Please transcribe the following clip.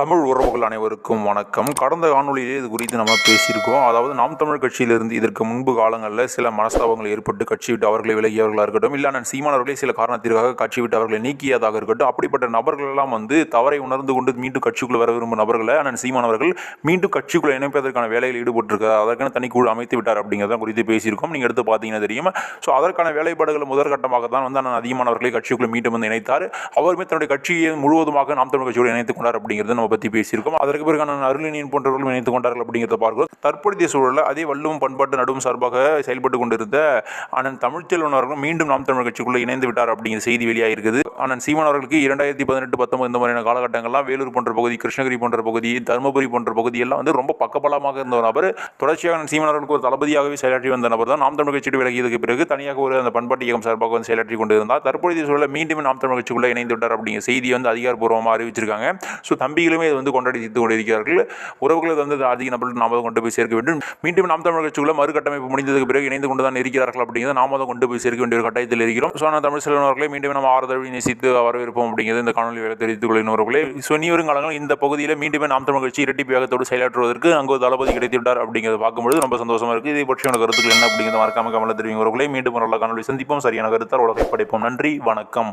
தமிழ் உறவுகள் அனைவருக்கும் வணக்கம். கடந்த காணொலியிலே இது குறித்து நம்ம பேசியிருக்கோம். அதாவது நாம் தமிழ் கட்சியிலிருந்து இதற்கு முன்பு காலங்களில் சில மனஸ்தாபங்கள் ஏற்பட்டு கட்சி விட்டு அவர்களை விலகியவர்களாக இருக்கட்டும் இல்லை நான் சீமானவர்களே சில காரணத்திற்காக கட்சி விட்டு அவர்களை நீக்கியதாக இருக்கட்டும் அப்படிப்பட்ட நபர்கள் எல்லாம் வந்து தவறை உணர்ந்து கொண்டு மீண்டும் கட்சிக்குள்ளே வர விரும்பும் நபர்களை அண்ணன் சீமானவர்கள் மீண்டும் கட்சிக்குள்ளே இணைப்பதற்கான வேலையில் ஈடுபட்டிருக்கார். அதற்கான தனிக்குழு அமைத்து விட்டார் அப்படிங்கிறத குறித்து பேசியிருக்கோம். நீங்கள் எடுத்து பார்த்தீங்கன்னா தெரியும். ஸோ அதற்கான வேலைப்பாடுகள் முதற்கட்டமாக தான் வந்து அண்ணன் அதிகமானவர்களை கட்சிக்குள்ளே மீண்டும் வந்து இணைத்தார். அவருமே தன்னுடைய கட்சியை முழுவதுமாக நாம் தமிழ் கட்சியோடு இணைத்துக் கொண்டார் அப்படிங்கிறது நம்ம பற்றி பேசியிருக்கோம். அதற்கு பிறகு அண்ணன் அருளினியன் போன்றவர்களும் இணைத்துக் கொண்டார்கள் அப்படிங்கிறத பார்க்கிறோம். தற்போதைய சூழலில் அதே வள்ளுவம் பண்பாட்டு நடுவும் சார்பாக செயல்பட்டு கொண்டிருந்த அண்ணன் தமிழ்ச்செல்வன் அவர்களும் மீண்டும் நாம் தமிழ் கட்சிக்குள்ள இணைந்து விட்டார் அப்படிங்கிற செய்தி வெளியாகிருக்குது அண்ணன் சீமான் அவர்களுக்கு இரண்டாயிரத்தி பதினெட்டு பத்தொன்பது இந்த மாதிரியான காலகட்டங்கள்லாம் வேலூர் போன்ற பகுதி கிருஷ்ணகிரி போன்ற பகுதி தருமபுரி போன்ற பகுதி எல்லாம் வந்து ரொம்ப பக்கபலமாக இருந்த ஒரு நபர். தொடர்ச்சியாக அண்ணன் சீமான் அவர்களுக்கு ஒரு தளபதியாகவே செயலாற்றி வந்த நபர் தான் நாம் தமிழ் கட்சியோடு விலகியதுக்கு பிறகு தனியாக ஒரு அந்த பண்பாட்டு இயக்கம் சார்பாக வந்து செயலாற்றி கொண்டிருந்தார். தற்போதைய சூழலில் மீண்டும் நாம் தமிழ் கட்சிக்குள்ள இணைந்து விட்டார் அப்படிங்கிற செய்தி வந்து அதிகாரப்பூர்வமாக அறிவிச்சிருக்காங்க. ஸோ தம்பிகளும் இது வந்து கொண்டாடி தீர்த்து கொண்டிருக்கிறார்கள். உறவுகளுக்கு வந்து இது அதிக நபர்கள் நாம கொண்டு போய் சேர்க்க வேண்டும். மீண்டும் நாம் தமிழ் கட்சிக்குள்ள மறுகட்டமைப்பு முடிந்ததுக்கு பிறகு இணைந்து கொண்டு தான் இருக்கிறார்கள் அப்படிங்கிறத நாம தான் கொண்டு போய் சேர்க்க வேண்டிய ஒரு கட்டாயத்தில் இருக்கிறோம். ஸோ நான் தமிழ் செல்வன் மீண்டும் நம்ம ஆறுதல் நேசித்து வரவேற்போம் அப்படிங்கிறது இந்த காணொலி வேலை தெரிவித்துக் கொள்கிறவர்களே ஸோ இனி வரும் காலங்களில் இந்த பகுதியில் மீண்டும் நாம் தமிழ் கட்சி இரட்டி வேகத்தோடு செயலாற்றுவதற்கு அங்கு ஒரு தளபதி கிடைத்துவிட்டார் அப்படிங்கிறத பார்க்கும்பொழுது ரொம்ப சந்தோஷமாக இருக்குது இதை பற்றி உனக்கு கருத்துக்கள் என்ன அப்படிங்கிறத மறக்காம கமல தெரிவிங்கிறவர்களே மீண்டும் ஒரு நல்ல காணொலி சந்திப்போம். சரியான கருத்தால் உலகை படைப்போம். நன்றி. வணக்கம்.